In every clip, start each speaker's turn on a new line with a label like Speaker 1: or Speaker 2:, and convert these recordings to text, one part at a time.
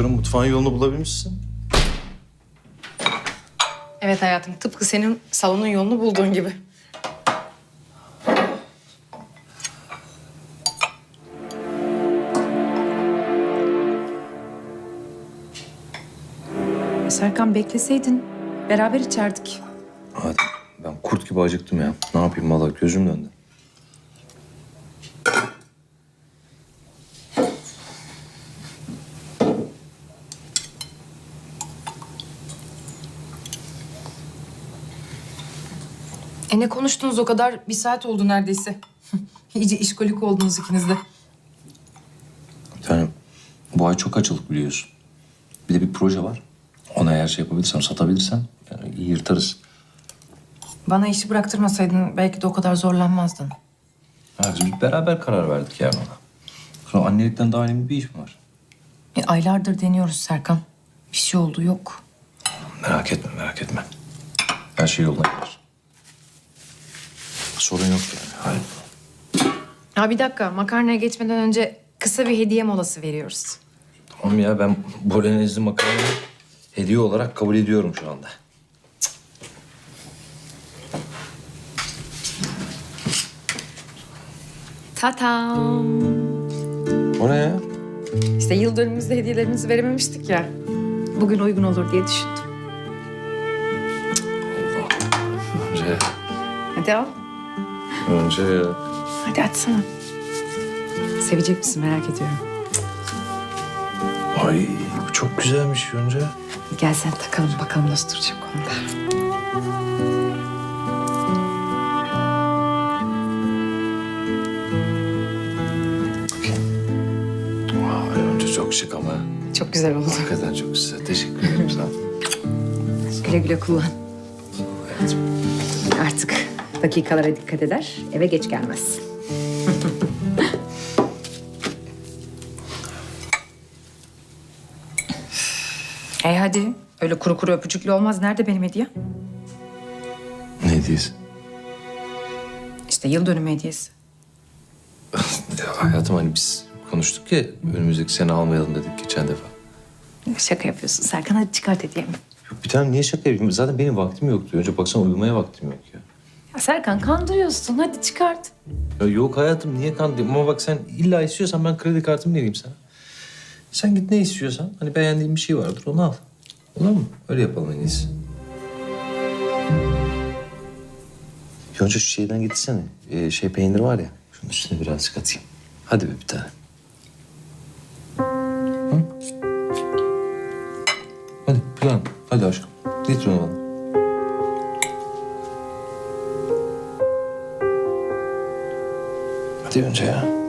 Speaker 1: Bakıyorum mutfağın yolunu bulabilmişsin.
Speaker 2: Evet hayatım tıpkı senin salonun yolunu bulduğun gibi.
Speaker 3: Serkan bekleseydin beraber içerdik.
Speaker 1: Hadi ben kurt gibi acıktım ya. Ne yapayım valla gözüm döndü.
Speaker 2: Ne konuştunuz o kadar? Bir saat oldu neredeyse. İyice işkolik oldunuz ikiniz de.
Speaker 1: Yani bu ay çok açılık biliyorsun. Bir de bir proje var. Ona eğer şey yapabilirsem, satabilirsem yani yırtarız.
Speaker 2: Bana işi bıraktırmasaydın belki de o kadar zorlanmazdın.
Speaker 1: Ha, biz beraber karar verdik yani ona. Sonra annelikten daha önemli bir iş mi var?
Speaker 2: E, aylardır deniyoruz Serkan. Bir şey oldu yok.
Speaker 1: Merak etme, merak etme. Her şey yoluna girer. Sorun yok yani. Hayır.
Speaker 2: Ha bir dakika makarnaya geçmeden önce kısa bir hediye molası veriyoruz.
Speaker 1: Tamam ya ben bolognese makarnayı hediye olarak kabul ediyorum şu anda.
Speaker 2: Tatam.
Speaker 1: O ne ya?
Speaker 2: İşte yıl dönümümüzde hediyelerimizi verememiştik ya. Bugün uygun olur diye düşündüm.
Speaker 1: Önce,
Speaker 2: Hadi al.
Speaker 1: Önce ya.
Speaker 2: Hadi açsana. Sevecek misin merak ediyorum.
Speaker 1: Ay bu çok güzelmiş Yonca.
Speaker 2: Gel sen takalım bakalım nasıl duracak onda.
Speaker 1: Vay Yonca çok şık ama.
Speaker 2: Çok güzel oldu.
Speaker 1: Hakikaten çok güzel. Teşekkür ederim sana.
Speaker 2: Güle güle kullan.
Speaker 3: Dakikalara dikkat eder, eve geç gelmez.
Speaker 2: E hadi. Öyle kuru kuru öpücüklü olmaz. Nerede benim hediyem?
Speaker 1: Ne hediyesi?
Speaker 2: İşte yıl dönümü hediyesi.
Speaker 1: Ya hayatım hani biz konuştuk ya önümüzdeki sene almayalım dedik geçen defa.
Speaker 3: Şaka yapıyorsun Serkan hadi çıkart hediyemi.
Speaker 1: Yok bir tane niye şaka yapayım? Zaten benim vaktim yoktu. Önce baksana uyumaya vaktim yok ya.
Speaker 3: Serkan kandırıyorsun hadi çıkart.
Speaker 1: Ya yok hayatım niye kandırayım? Ama bak sen illa istiyorsan ben kredi kartımı vereyim sana. Sen git ne istiyorsan. Hani beğendiğin bir şey vardır onu al. Olur mu? Öyle yapalım en iyisi. Yonca şu şeyden getirsene. Ee, şey peynir var ya. Şunun üstüne birazcık atayım. Hadi be bir tane. Hı? Hadi plan. Hadi aşkım. Getir onu bana. Hadi önce ya.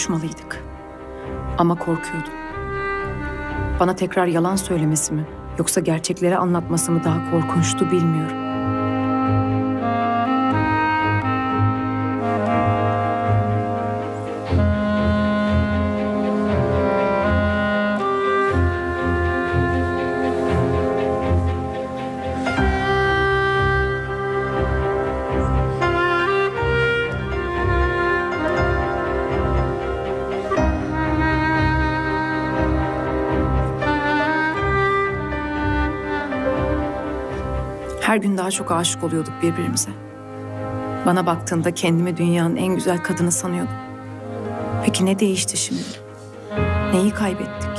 Speaker 3: Konuşmalıydık. Ama korkuyordum. Bana tekrar yalan söylemesi mi yoksa gerçekleri anlatması mı daha korkunçtu bilmiyorum. Her gün daha çok aşık oluyorduk birbirimize. Bana baktığında kendimi dünyanın en güzel kadını sanıyordum. Peki ne değişti şimdi? Neyi kaybettik?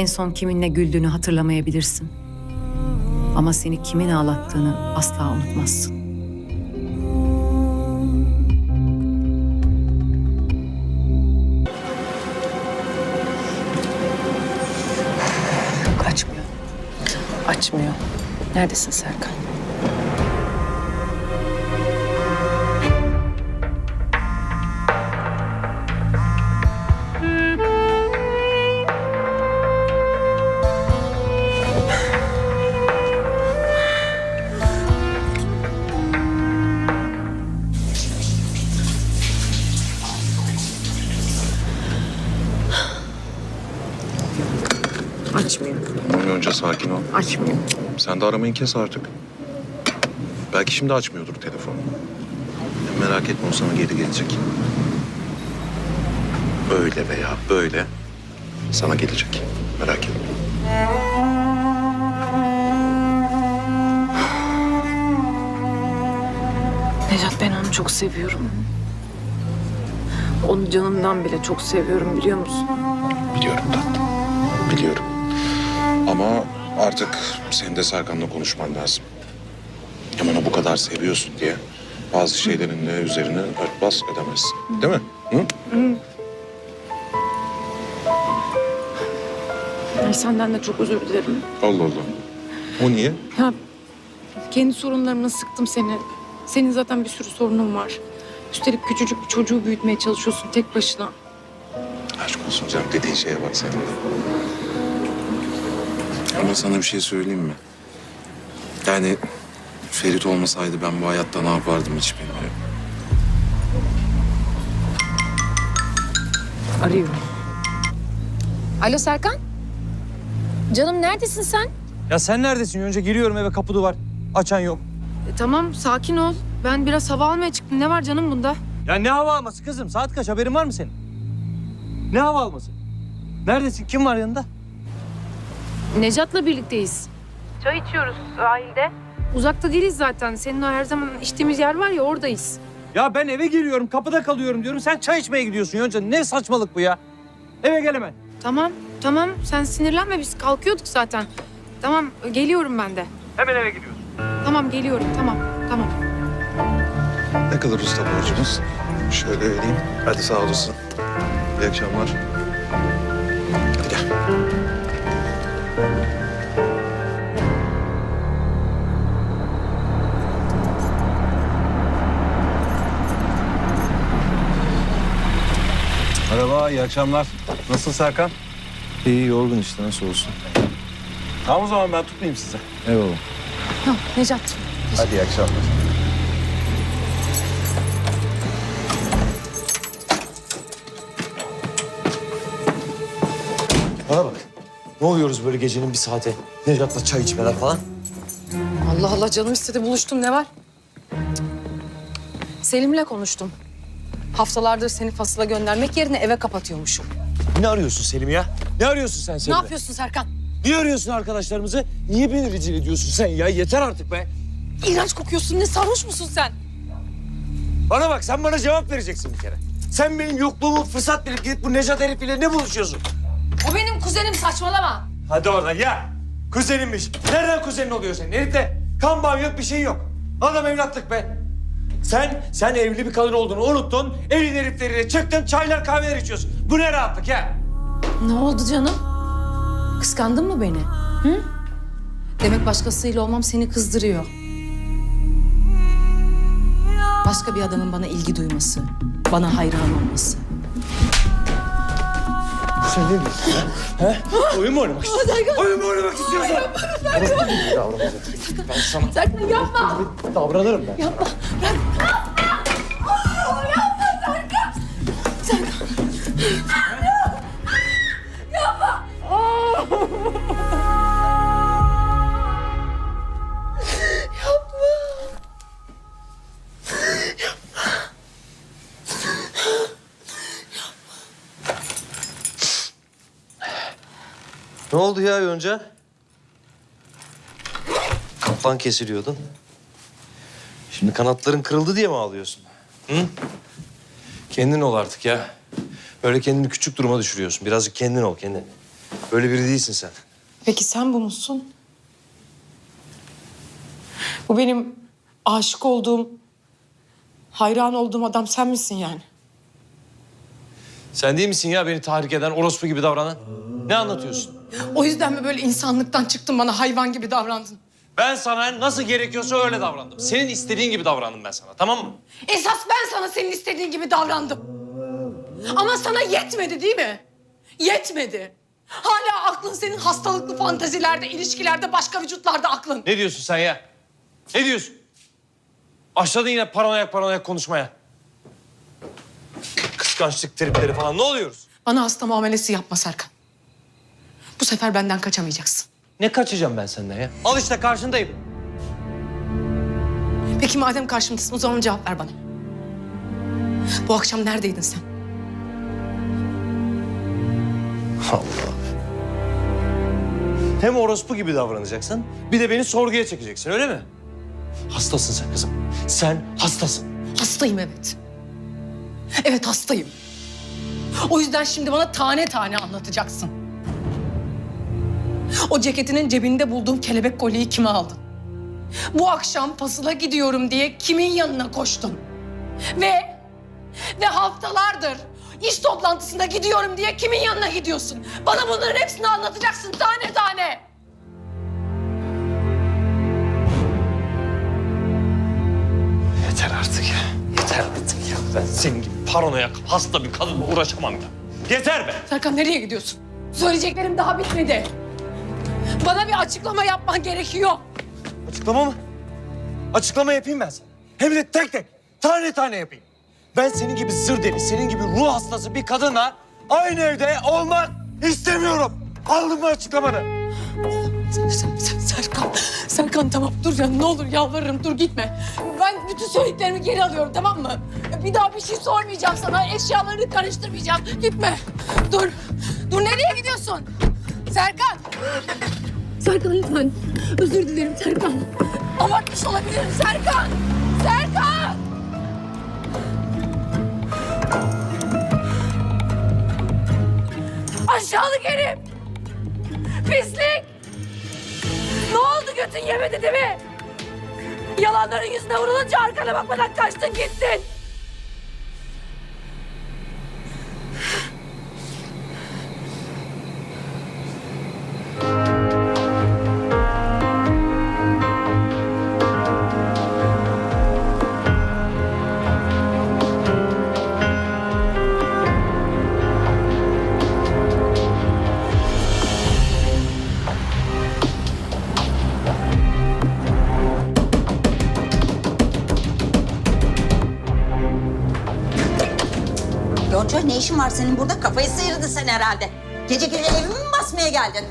Speaker 3: En son kiminle güldüğünü hatırlamayabilirsin. Ama seni kimin ağlattığını asla unutmazsın. Açmıyor. Açmıyor. Neredesin Serkan? Açmıyor.
Speaker 4: Sen de aramayı kes artık. Belki şimdi açmıyordur telefonu. Merak etme o sana geri gelecek. Öyle veya böyle sana gelecek. Merak etme.
Speaker 3: Necat ben onu çok seviyorum. Onu canımdan bile çok seviyorum biliyor musun?
Speaker 4: Biliyorum tatlım. Biliyorum. Ama artık senin de Serkan'la konuşman lazım. Hem onu bu kadar seviyorsun diye bazı şeylerin de üzerine örtbas edemezsin. Değil mi? Hı?
Speaker 3: Ay senden de çok özür dilerim.
Speaker 4: Allah Allah. O niye?
Speaker 3: Ya kendi sorunlarımla sıktım seni. Senin zaten bir sürü sorunun var. Üstelik küçücük bir çocuğu büyütmeye çalışıyorsun tek başına.
Speaker 4: Aşk olsun canım dediğin şeye bak sen de. Ama sana bir şey söyleyeyim mi? Yani Ferit olmasaydı ben bu hayatta ne yapardım hiç bilmiyorum.
Speaker 3: Arıyor.
Speaker 5: Alo Serkan. Canım neredesin sen?
Speaker 6: Ya sen neredesin? Önce giriyorum eve kapı duvar. Açan yok.
Speaker 2: E, tamam sakin ol. Ben biraz hava almaya çıktım. Ne var canım bunda?
Speaker 6: Ya ne hava alması kızım? Saat kaç? Haberin var mı senin? Ne hava alması? Neredesin? Kim var yanında?
Speaker 2: Necat'la birlikteyiz. Çay içiyoruz sahilde. Uzakta değiliz zaten. Senin o her zaman içtiğimiz yer var ya oradayız.
Speaker 6: Ya ben eve giriyorum, kapıda kalıyorum diyorum. Sen çay içmeye gidiyorsun Yonca. Ne saçmalık bu ya? Eve gel hemen.
Speaker 2: Tamam, tamam. Sen sinirlenme biz kalkıyorduk zaten. Tamam, geliyorum ben de.
Speaker 6: Hemen eve gidiyorsun.
Speaker 2: Tamam, geliyorum. Tamam, tamam.
Speaker 4: Ne kadar usta borcumuz? Şöyle vereyim. Hadi sağ olasın. İyi akşamlar. Hadi gel.
Speaker 6: Merhaba, iyi akşamlar. Nasılsın Serkan?
Speaker 7: İyi yorgun işte nasıl olsun.
Speaker 6: Tamam o zaman ben tutmayayım size.
Speaker 7: Eyvallah.
Speaker 5: Ha, Necat.
Speaker 6: Hadi iyi akşamlar.
Speaker 1: Bana bak. Ne oluyoruz böyle gecenin bir saate? Necat'la çay içmeler falan.
Speaker 2: Allah Allah canım istedi buluştum ne var? Selim'le konuştum. Haftalardır seni fasıla göndermek yerine eve kapatıyormuşum.
Speaker 1: Ne arıyorsun Selim ya? Ne arıyorsun sen
Speaker 2: Ne
Speaker 1: Selim'e?
Speaker 2: yapıyorsun Serkan?
Speaker 1: Niye arıyorsun arkadaşlarımızı? Niye beni rezil ediyorsun sen ya? Yeter artık be.
Speaker 2: İğrenç kokuyorsun. Ne sarhoş musun sen?
Speaker 1: Bana bak sen bana cevap vereceksin bir kere. Sen benim yokluğumu fırsat bilip gidip bu Necat herifiyle ne buluşuyorsun?
Speaker 2: O benim kuzenim saçmalama.
Speaker 1: Hadi oradan ya. Kuzenimmiş. Nereden kuzenin oluyor senin? Herifte kan bağı yok bir şey yok. Adam evlatlık be. Sen, sen evli bir kadın olduğunu unuttun. Evin herifleriyle çıktın çaylar kahveler içiyorsun. Bu ne rahatlık ya?
Speaker 2: Ne oldu canım? Kıskandın mı beni? Hı? Demek başkasıyla olmam seni kızdırıyor. Başka bir adamın bana ilgi duyması, bana hayran olması.
Speaker 1: Sen ne diyorsun ha? Oyun mu oynamak istiyorsun? Oyun mu oynamak istiyorsun? Ben sana
Speaker 2: Serkan yapma!
Speaker 1: davranırım ben.
Speaker 7: Ne oldu ya Yonca? Kaplan kesiliyordun. Şimdi kanatların kırıldı diye mi ağlıyorsun? Hı? Kendin ol artık ya. Böyle kendini küçük duruma düşürüyorsun. Birazcık kendin ol kendin.
Speaker 1: Böyle biri değilsin sen.
Speaker 2: Peki sen bu musun? Bu benim aşık olduğum, hayran olduğum adam sen misin yani?
Speaker 1: Sen değil misin ya beni tahrik eden, orospu gibi davranan? Ne anlatıyorsun?
Speaker 2: O yüzden mi böyle insanlıktan çıktın bana hayvan gibi davrandın?
Speaker 1: Ben sana nasıl gerekiyorsa öyle davrandım. Senin istediğin gibi davrandım ben sana, tamam mı?
Speaker 2: Esas ben sana senin istediğin gibi davrandım. Ama sana yetmedi değil mi? Yetmedi. Hala aklın senin hastalıklı fantezilerde, ilişkilerde, başka vücutlarda aklın.
Speaker 1: Ne diyorsun sen ya? Ne diyorsun? Başladın yine paranoyak paranoyak konuşmaya. Kıskançlık tripleri falan ne oluyoruz?
Speaker 2: Bana hasta muamelesi yapma Serkan. Bu sefer benden kaçamayacaksın.
Speaker 1: Ne kaçacağım ben senden ya? Al işte karşındayım.
Speaker 2: Peki madem karşımdasın o zaman cevap ver bana. Bu akşam neredeydin sen?
Speaker 1: Allah. Hem orospu gibi davranacaksın, bir de beni sorguya çekeceksin öyle mi? Hastasın sen kızım. Sen hastasın.
Speaker 2: Hastayım evet. Evet hastayım. O yüzden şimdi bana tane tane anlatacaksın. O ceketinin cebinde bulduğum kelebek kolyeyi kime aldın? Bu akşam pasıla gidiyorum diye kimin yanına koştun? Ve ve haftalardır iş toplantısında gidiyorum diye kimin yanına gidiyorsun? Bana bunların hepsini anlatacaksın tane tane.
Speaker 1: Yeter artık ya. Yeter artık ya. Ben senin gibi paranoyak, hasta bir kadınla uğraşamam ya. Yeter be.
Speaker 2: Serkan nereye gidiyorsun? Söyleyeceklerim daha bitmedi. Bana bir açıklama yapman gerekiyor.
Speaker 1: Açıklama mı? Açıklama yapayım ben sana. Hem de tek tek, tane tane yapayım. Ben senin gibi zır deli, senin gibi ruh hastası bir kadınla aynı evde olmak istemiyorum. Aldın mı açıklamanı?
Speaker 2: Ser- Ser- Serkan, Serkan tamam dur canım ne olur yalvarırım dur gitme. Ben bütün söylediklerimi geri alıyorum tamam mı? Bir daha bir şey sormayacağım sana, eşyalarını karıştırmayacağım. Gitme, dur. Dur nereye gidiyorsun? Serkan! Serkan lütfen. Özür dilerim Serkan. Abartmış olabilirim Serkan! Serkan! Aşağılık herif! Pislik! Ne oldu götün yemedi değil mi? Yalanların yüzüne vurulunca arkana bakmadan kaçtın gittin.
Speaker 8: Yonca ne işin var senin burada? Kafayı sıyırdı sen herhalde. Gece gece evimi mi basmaya geldin?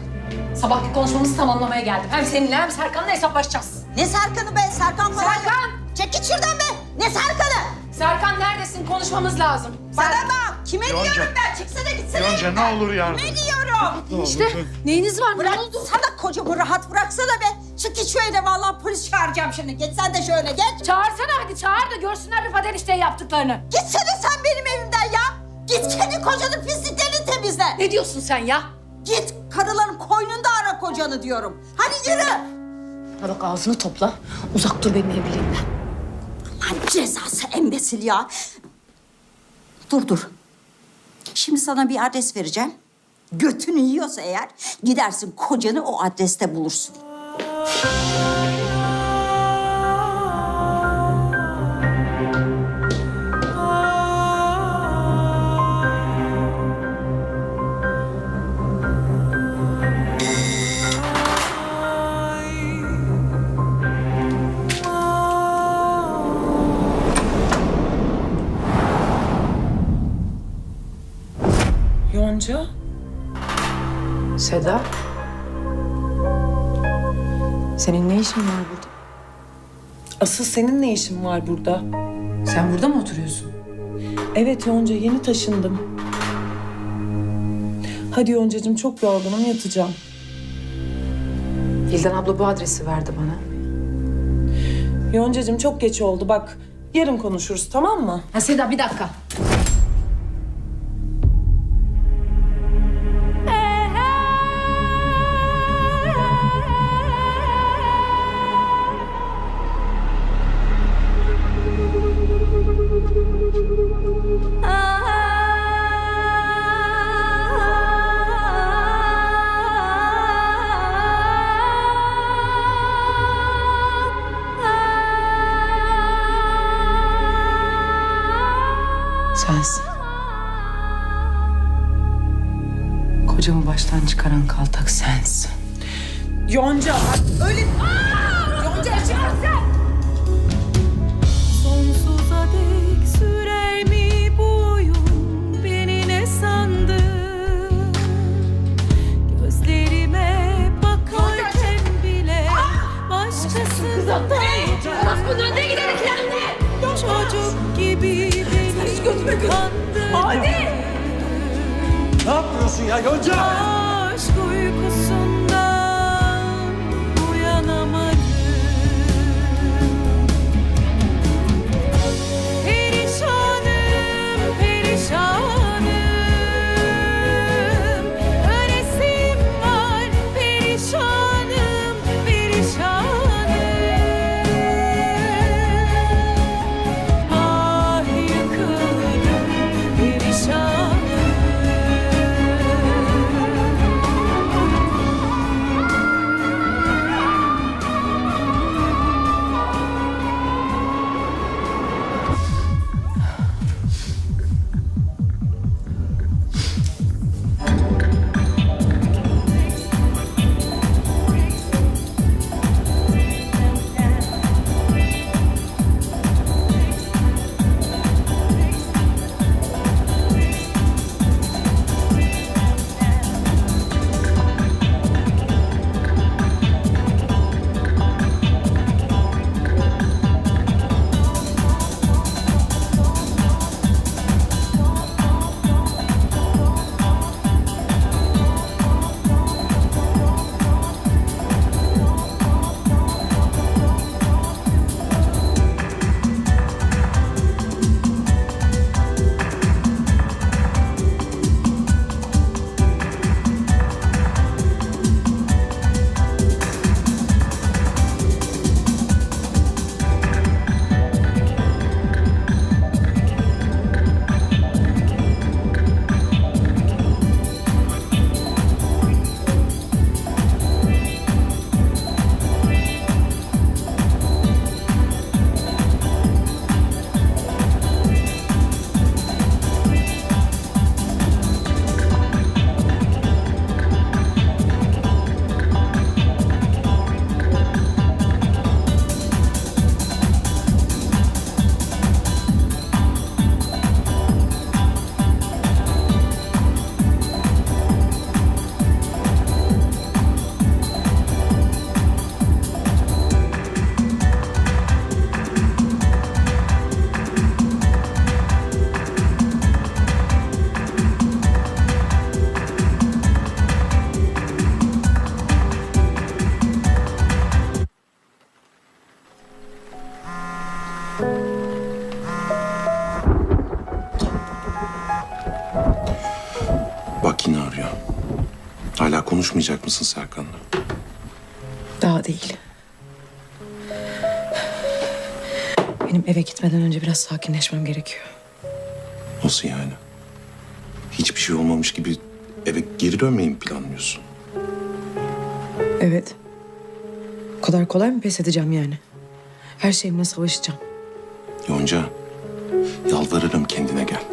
Speaker 2: Sabahki konuşmamızı tamamlamaya geldim. Hem seninle hem Serkan'la hesaplaşacağız.
Speaker 8: Ne Serkan'ı be? Serkan falan yok.
Speaker 2: Serkan!
Speaker 8: Çek git şuradan be! Ne Serkan'ı?
Speaker 2: Serkan neredesin? Konuşmamız lazım.
Speaker 8: Bana bak! Kime diyorum ben? Çıksana gitsene Yonca ne olur yardım. Ne diyorum?
Speaker 2: İşte neyiniz var?
Speaker 8: Bırak
Speaker 2: Ne oldu?
Speaker 8: sana kocamı rahat bıraksana be. Çık git evde vallahi polis çağıracağım şimdi. Geç sen de şöyle geç.
Speaker 2: Çağırsana hadi çağır da görsünler Rıfat enişteye yaptıklarını.
Speaker 8: Gitsene sen benim evimden. Git kendi kocanın pisliklerini temizle.
Speaker 2: Ne diyorsun sen ya?
Speaker 8: Git karıların koynunda ara kocanı diyorum. Hadi yürü.
Speaker 2: Bana bak ağzını topla. Uzak dur benim evliliğimden.
Speaker 8: Lan cezası embesil ya. Dur dur. Şimdi sana bir adres vereceğim. Götünü yiyorsa eğer gidersin kocanı o adreste bulursun.
Speaker 2: Yonca? Seda? Senin ne işin var burada?
Speaker 9: Asıl senin ne işin var burada?
Speaker 2: Sen burada mı oturuyorsun?
Speaker 9: Evet Yonca yeni taşındım. Hadi Yoncacığım çok yorgunum yatacağım.
Speaker 10: Vildan abla bu adresi verdi bana.
Speaker 9: Yoncacığım çok geç oldu bak. Yarın konuşuruz tamam mı?
Speaker 2: Ha Seda bir dakika. Çıkaran kaltak sensin.
Speaker 9: Yonca.
Speaker 11: Sonsuza dek sürer mi bu oyun beni ne sandın Gözlerime bakarken bile başkasından Çocuk gibi beni kandırdın
Speaker 1: Ne yapıyorsun ya Yonca?
Speaker 11: Aşk uykusundan
Speaker 4: mısın Serkan'la?
Speaker 2: Daha değil. Benim eve gitmeden önce biraz sakinleşmem gerekiyor.
Speaker 4: Nasıl yani? Hiçbir şey olmamış gibi eve geri dönmeyi mi planlıyorsun?
Speaker 2: Evet. O kadar kolay mı pes edeceğim yani? Her şeyimle savaşacağım.
Speaker 4: Yonca, yalvarırım kendine gel.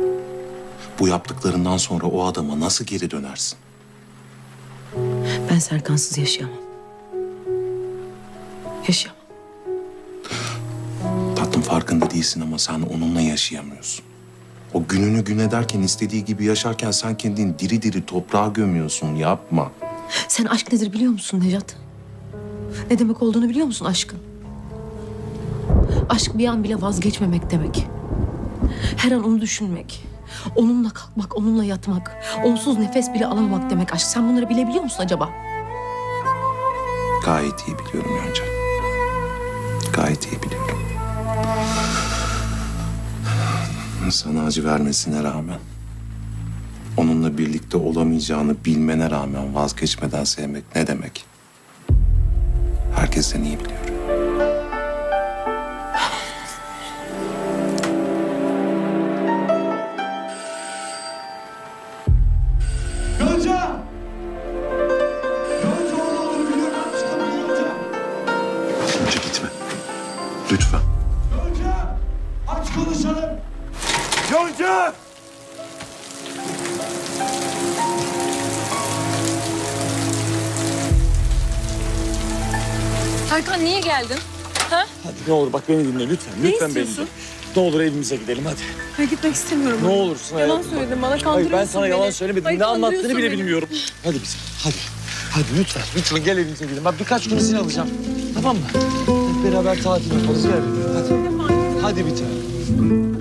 Speaker 4: Bu yaptıklarından sonra o adama nasıl geri dönersin?
Speaker 2: Ben Serkansız yaşayamam. Yaşayamam.
Speaker 4: Tatlım farkında değilsin ama sen onunla yaşayamıyorsun. O gününü gün ederken istediği gibi yaşarken sen kendini diri diri toprağa gömüyorsun. Yapma.
Speaker 2: Sen aşk nedir biliyor musun Necat? Ne demek olduğunu biliyor musun aşkın? Aşk bir an bile vazgeçmemek demek. Her an onu düşünmek. Onunla kalkmak, onunla yatmak. Onsuz nefes bile alamamak demek aşk. Sen bunları bilebiliyor musun acaba?
Speaker 4: Gayet iyi biliyorum Yonca. Gayet iyi biliyorum. Sana acı vermesine rağmen... ...onunla birlikte olamayacağını bilmene rağmen vazgeçmeden sevmek ne demek? Herkesten iyi biliyorum.
Speaker 2: Geldin?
Speaker 1: Hadi ne olur bak beni dinle lütfen.
Speaker 2: Ne
Speaker 1: lütfen beni
Speaker 2: istiyorsun?
Speaker 1: dinle. Ne olur evimize gidelim hadi.
Speaker 2: Ben gitmek istemiyorum.
Speaker 1: Ne olursun.
Speaker 2: Yalan
Speaker 1: hayatım, bak.
Speaker 2: söyledin bana
Speaker 1: Hayır
Speaker 2: kandırıyorsun
Speaker 1: ben sana yalan
Speaker 2: beni.
Speaker 1: söylemedim.
Speaker 2: Hayır,
Speaker 1: ne anlattığını
Speaker 2: kandırıyorsun
Speaker 1: bile
Speaker 2: beni.
Speaker 1: bilmiyorum. Hadi bize. Hadi. Hadi lütfen. Lütfen gel evimize gidelim. Ben birkaç gün izin alacağım. Tamam mı? Hep beraber tatil yaparız. Gel. Hadi. Hadi bir tane.